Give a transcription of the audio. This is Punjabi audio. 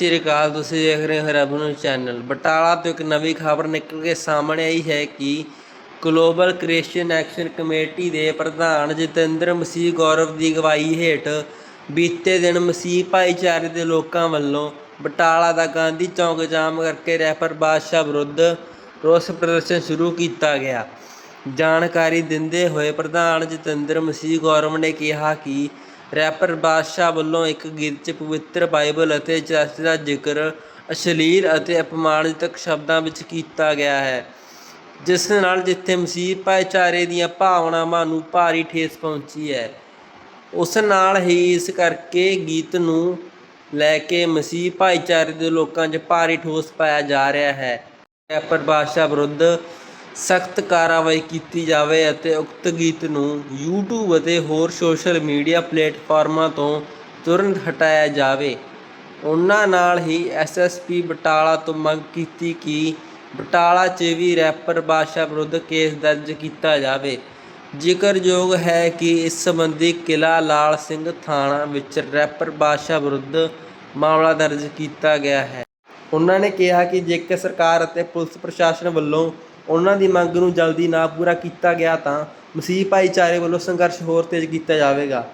ਸਤਿ ਸ਼੍ਰੀ ਅਕਾਲ ਤੁਸੀਂ ਦੇਖ ਰਹੇ ਹੋ ਰੱਬ ਨੂੰ ਚੈਨਲ। ਬਟਾਲਾ ਤੋਂ ਇੱਕ ਨਵੀਂ ਖਬਰ ਨਿਕਲ ਕੇ ਸਾਹਮਣੇ ਆਈ ਹੈ ਕਿ ਗਲੋਬਲ ਕ੍ਰਿਸਚੀਅਨ ਐਕਸ਼ਨ ਕਮੇਟੀ ਦੇ ਪ੍ਰਧਾਨ ਜਤਿੰਦਰ ਮਸੀਹ ਗੌਰਵ ਦੀ ਅਗਵਾਈ ਹੇਠ ਬੀਤੇ ਦਿਨ ਮਸੀਹ ਭਾਈਚਾਰੇ ਦੇ ਲੋਕਾਂ ਵੱਲੋਂ ਬਟਾਲਾ ਦਾ ਗਾਂਧੀ ਚੌਂਕ ਜਾਮ ਕਰਕੇ ਰੈਫਰ ਬਾਦਸ਼ਾਹ ਵਿਰੁੱਧ ਰੋਸ ਪ੍ਰਦਰਸ਼ਨ ਸ਼ੁਰੂ ਕੀਤਾ ਗਿਆ। ਜਾਣਕਾਰੀ ਦਿੰਦੇ ਹੋਏ ਪ੍ਰਧਾਨ ਜਤਿੰਦਰ ਮਸੀਹ ਗੌਰਵ ਨੇ ਕਿਹਾ ਕਿ ਰੈਪਰ ਬਾਦਸ਼ਾਹ ਵੱਲੋਂ ਇੱਕ ਗੀਤ 'ਚ ਪਵਿੱਤਰ ਬਾਈਬਲ ਅਤੇ ਚਰਚ ਦਾ ਜ਼ਿਕਰ ਅਸ਼ਲੀਲ ਅਤੇ ਅਪਮਾਨਜਨਕ ਸ਼ਬਦਾਂ ਵਿੱਚ ਕੀਤਾ ਗਿਆ ਹੈ, ਜਿਸ ਨਾਲ ਜਿੱਥੇ ਮਸੀਹ ਭਾਈਚਾਰੇ ਦੀਆਂ ਭਾਵਨਾਵਾਂ ਨੂੰ ਭਾਰੀ ਠੇਸ ਪਹੁੰਚੀ ਹੈ। ਉਸ ਨਾਲ ਹੀ ਇਸ ਕਰਕੇ ਗੀਤ ਨੂੰ ਲੈ ਕੇ ਮਸੀਹ ਭਾਈਚਾਰੇ ਦੇ ਲੋਕਾਂ 'ਚ ਭਾਰੀ ਠੋਸ ਪਾਇਆ ਜਾ ਰਿਹਾ ਹੈ। ਰੈਪਰ ਬਾਦਸ਼ਾਹ ਵਿਰੁੱਧ ਸਖਤ ਕਾਰਵਾਈ ਕੀਤੀ ਜਾਵੇ ਅਤੇ ਉਕਤ ਗੀਤ ਨੂੰ YouTube ਅਤੇ ਹੋਰ ਸੋਸ਼ਲ ਮੀਡੀਆ ਪਲੇਟਫਾਰਮਾਂ ਤੋਂ ਤੁਰੰਤ ਹਟਾਇਆ ਜਾਵੇ। ਉਹਨਾਂ ਨਾਲ ਹੀ ਐਸਐਸਪੀ ਬਟਾਲਾ ਤੋਂ ਮੰਗ ਕੀਤੀ ਕਿ ਬਟਾਲਾ 'ਚ ਵੀ ਰੈਪਰ ਬਾਦਸ਼ਾਹ ਵਿਰੁੱਧ ਕੇਸ ਦਰਜ ਕੀਤਾ ਜਾਵੇ। ਜ਼ਿਕਰਯੋਗ ਹੈ ਕਿ ਇਸ ਸੰਬੰਧੀ ਕਿਲ੍ਹਾ ਲਾਲ ਸਿੰਘ ਥਾਣਾ ਵਿੱਚ ਰੈਪਰ ਬਾਦਸ਼ਾਹ ਵਿਰੁੱਧ ਮਾਮਲਾ ਦਰਜ ਕੀਤਾ ਗਿਆ ਹੈ। ਉਹਨਾਂ ਨੇ ਕਿਹਾ ਕਿ ਜੇਕਰ ਸਰਕਾਰ ਅਤੇ ਪੁਲਿਸ ਪ੍ਰਸ਼ਾਸਨ ਵੱਲੋਂ ਉਹਨਾਂ ਦੀ ਮੰਗ ਨੂੰ ਜਲਦੀ ਨਾ ਪੂਰਾ ਕੀਤਾ ਗਿਆ ਤਾਂ ਮਸੀਹ ਭਾਈਚਾਰੇ ਵੱਲੋਂ ਸੰਘਰਸ਼ ਹੋਰ ਤੇਜ਼ ਕੀਤਾ ਜਾਵੇਗਾ।